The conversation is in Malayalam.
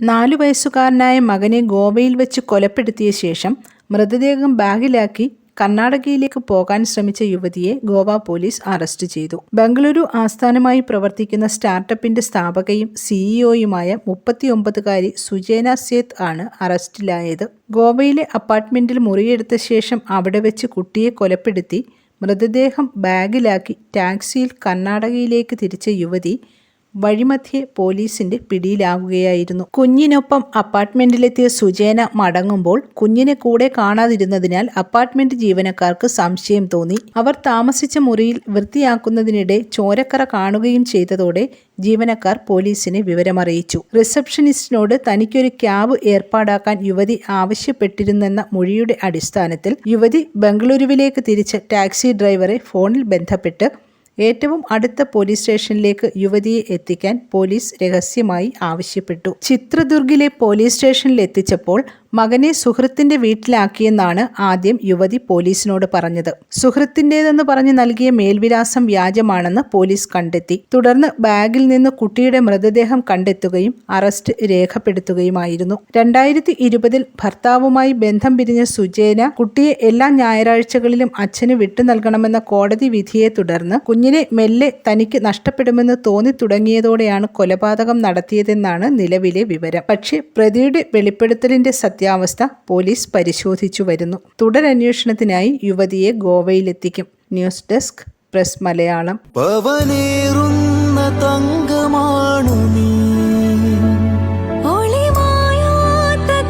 നാലു വയസ്സുകാരനായ മകനെ ഗോവയിൽ വെച്ച് കൊലപ്പെടുത്തിയ ശേഷം മൃതദേഹം ബാഗിലാക്കി കർണാടകയിലേക്ക് പോകാൻ ശ്രമിച്ച യുവതിയെ ഗോവ പോലീസ് അറസ്റ്റ് ചെയ്തു. ബംഗളൂരു ആസ്ഥാനമായി പ്രവർത്തിക്കുന്ന സ്റ്റാർട്ടപ്പിന്റെ സ്ഥാപകയും സിഇഒയുമായ മുപ്പത്തിയൊമ്പതുകാരി സുജേന സേത്ത് ആണ് അറസ്റ്റിലായത്. ഗോവയിലെ അപ്പാർട്ട്മെന്റിൽ മുറിയെടുത്ത ശേഷം അവിടെ വെച്ച് കുട്ടിയെ കൊലപ്പെടുത്തി മൃതദേഹം ബാഗിലാക്കി ടാക്സിയിൽ കർണാടകയിലേക്ക് തിരിച്ച യുവതി വഴിമധ്യേ പോലീസിന്റെ പിടിയിലാവുകയായിരുന്നു കുഞ്ഞിനൊപ്പം അപ്പാർട്ട്മെന്റിലെത്തിയ സുജേന മടങ്ങുമ്പോൾ കുഞ്ഞിനെ കൂടെ കാണാതിരുന്നതിനാൽ അപ്പാർട്ട്മെന്റ് ജീവനക്കാർക്ക് സംശയം തോന്നി. അവർ താമസിച്ച മുറിയിൽ വൃത്തിയാക്കുന്നതിനിടെ ചോരക്കറ കാണുകയും ചെയ്തതോടെ ജീവനക്കാർ പോലീസിനെ വിവരമറിയിച്ചു. റിസപ്ഷനിസ്റ്റിനോട് തനിക്കൊരു ക്യാബ് ഏർപ്പാടാക്കാൻ യുവതി ആവശ്യപ്പെട്ടിരുന്നെന്ന മൊഴിയുടെ അടിസ്ഥാനത്തിൽ യുവതി ബംഗളൂരുവിലേക്ക് തിരിച്ച് ടാക്സി ഡ്രൈവറെ ഫോണിൽ ബന്ധപ്പെട്ട് ഏറ്റവും അടുത്ത പോലീസ് സ്റ്റേഷനിലേക്ക് യുവതിയെ എത്തിക്കാൻ പോലീസ് രഹസ്യമായി ആവശ്യപ്പെട്ടു. ചിത്രദുർഗിലെ പോലീസ് സ്റ്റേഷനിൽ എത്തിച്ചപ്പോൾ മകനെ സുഹൃത്തിന്റെ വീട്ടിലാക്കിയെന്നാണ് ആദ്യം യുവതി പോലീസിനോട് പറഞ്ഞത്. സുഹൃത്തിന്റേതെന്ന് പറഞ്ഞ് നൽകിയ മേൽവിലാസം വ്യാജമാണെന്ന് പോലീസ് കണ്ടെത്തി. തുടർന്ന് ബാഗിൽ നിന്ന് കുട്ടിയുടെ മൃതദേഹം കണ്ടെത്തുകയും അറസ്റ്റ് രേഖപ്പെടുത്തുകയുമായിരുന്നു. രണ്ടായിരത്തി ഇരുപതിൽ ഭർത്താവുമായി ബന്ധം പിരിഞ്ഞ സുജേന കുട്ടിയെ എല്ലാ ഞായറാഴ്ചകളിലും അച്ഛന് വിട്ടു നൽകണമെന്ന കോടതി വിധിയെ തുടർന്ന് കുഞ്ഞിനെ മെല്ലെ തനിക്ക് നഷ്ടപ്പെടുമെന്ന് തോന്നി തുടങ്ങിയതോടെയാണ് കൊലപാതകം നടത്തിയതെന്നാണ് നിലവിലെ വിവരം. പക്ഷേ പ്രതിയുടെ വെളിപ്പെടുത്തലിന്റെ സത്യാവസ്ഥ പോലീസ് പരിശോധിച്ചു വരുന്നു. തുടരന്വേഷണത്തിനായി യുവതിയെ ഗോവയിലെത്തിക്കും. News desk press Malayalam. തങ്കമാണു നീ. ഒളിമായാത്ത